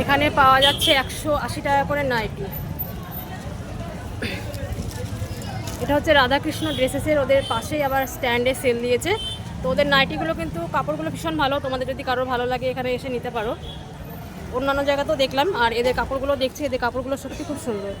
এখানে পাওয়া যাচ্ছে একশো আশি টাকা করে নাইটি। এটা হচ্ছে রাধাকৃষ্ণ ড্রেসেসের, ওদের পাশেই আবার স্ট্যান্ডে সেল দিয়েছে। তো ওদের নাইটিগুলো কিন্তু, কাপড়গুলো ভীষণ ভালো। তোমাদের যদি কারোর ভালো লাগে, এখানে এসে নিতে পারো। অন্যান্য জায়গাতেও দেখলাম, আর এদের কাপড়গুলো দেখছি, এদের কাপড়গুলো সত্যি খুব সুন্দর।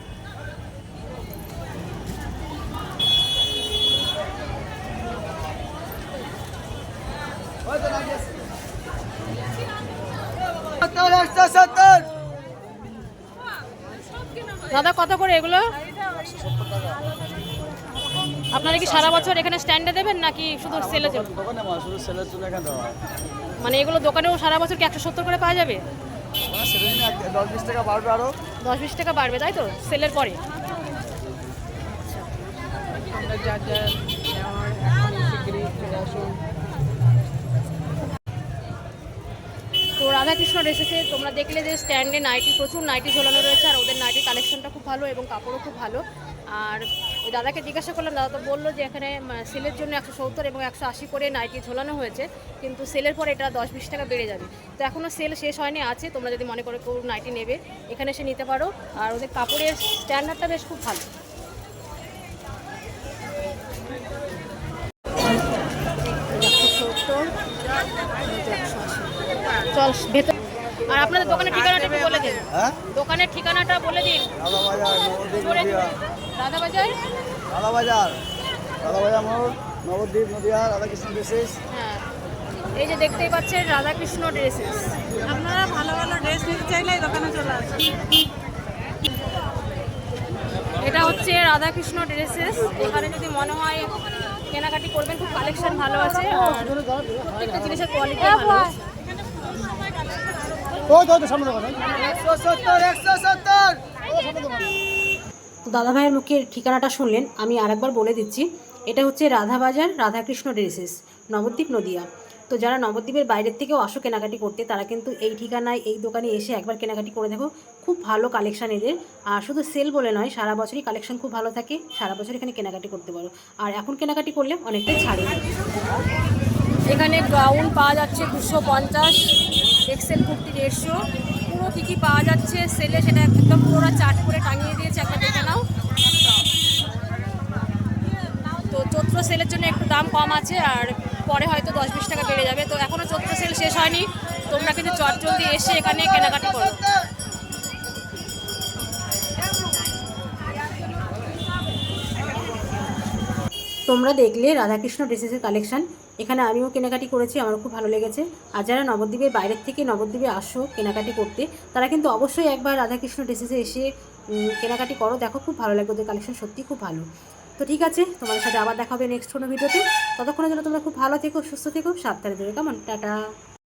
দাদা, কত করে এগুলো? আপনারা কি সারা বছর এখানে স্ট্যান্ডে দেবেন নাকি শুধু দেওয়া হয় মানে এগুলো দোকানেও সারা বছর কি একশো সত্তর করে পাওয়া যাবে? দশ বিশ টাকা বাড়বে দশ বিশ টাকা বাড়বে তাই তো? সেলের পরে। রাধাকৃষ্ণ ড্রেসেসে তোমরা দেখলে যে স্ট্যান্ডে নাইটি, প্রচুর নাইটি ঝোলানো রয়েছে আর ওদের নাইটির কালেকশনটা খুব ভালো এবং কাপড়ও খুব ভালো। আর ওই দাদাকে জিজ্ঞাসা করলাম, দাদা তো বলল যে এখানে সেলের জন্য একশো সত্তর এবং একশো আশি করে নাইটি ঝোলানো হয়েছে, কিন্তু সেলের পরে এটা দশ বিশ টাকা বেড়ে যাবে। তো এখনও সেল শেষ হয়নি, আছে, তোমরা যদি মনে করো কেউ নাইটি নেবে, এখানে এসে নিতে পারো। আর ওদের কাপড়ের স্ট্যান্ডার্ডটা বেশ খুব ভালো। সত্তর চল ভেতর। আর আপনাদের দোকানের ঠিকানাটা একটু বলে দিন। হ্যাঁ? দোকানের ঠিকানাটা বলে দিন। রাধাবাজার নবদ্বীপ জোরে নদিয়া। রাধা বাজার রাধাবাজার রাধাবাজার মোড় নবদ্বীপ নদিয়া রাধাকৃষ্ণ বিশেষ হ্যাঁ। এই যে দেখতেই পাচ্ছেন রাধাকৃষ্ণ ড্রেসেস আপনারা ভালো ভালো ড্রেস নিতে চাইলে এই দোকানে চলে আসুন। এটা হচ্ছে রাধাকৃষ্ণ ড্রেসেস এখানে যদি মনে হয় কেনাকাটি করবেন খুব কালেকশন ভালো আছে। আর প্রত্যেকটা জিনিসের কোয়ালিটি ভালো আছে। ওই তো ওই সামনে দোকান একশো সত্তর একশো সত্তর। তো দাদাভাইয়ের মুখের ঠিকানাটা শুনলেন আমি আরেকবার বলে দিচ্ছি। এটা হচ্ছে রাধাবাজার রাধাকৃষ্ণ ড্রেসেস নবদ্বীপ নদিয়া। তো যারা নবদ্বীপের বাইরের থেকেও আসো কেনাকাটি করতে তারা কিন্তু এই ঠিকানায় এই দোকানে এসে একবার কেনাকাটি করে দেখো। খুব ভালো কালেকশান এদের। আর শুধু সেল বলে নয় সারা বছরই কালেকশন খুব ভালো থাকে। সারা বছর এখানে কেনাকাটি করতে পারো। আর এখন কেনাকাটি করলে অনেকটাই ছাড়ে। এখানে গাউন পাওয়া যাচ্ছে দুশো পঞ্চাশ। এক্সেল কুর্তি দেড়শো। পুরো কী কী পাওয়া যাচ্ছে? সেলে সেটা একদম পুরো চার্ট করে টাঙিয়ে দিয়েছে, একটা দেখে নাও। তো চৈত্র সেলের জন্য একটু দাম কম আছে, আর পরে হয়তো দশ বিশ টাকা বেড়ে যাবে। তো এখনও চৈত্র সেল শেষ হয়নি। তোমরা কিন্তু চট জলদি এসে এখানে কেনাকাটি করো। তোমরা দেখলে রাধাকৃষ্ণ ড্রেসেসের কালেকশন। এখানে আমিও কেনাকাটি করেছি আমার খুব ভালো লেগেছে। আর যারা নবদ্বীপের বাইরের থেকে নবদ্বীপে আসো কেনাকাটি করতে, তারা কিন্তু অবশ্যই একবার রাধাকৃষ্ণ ড্রেসেসে এসে কেনাকাটি করো। দেখো, খুব ভালো লাগবে ওদের কালেকশন সত্যি খুব ভালো। তো ঠিক আছে, তোমাদের সাথে আবার দেখা হবে নেক্সট কোনো ভিডিওতে ততক্ষণের জন্য তোমরা খুব ভালো থেকো, সুস্থ থেকো, সাবধানে থেকো। কেমন? টাটা।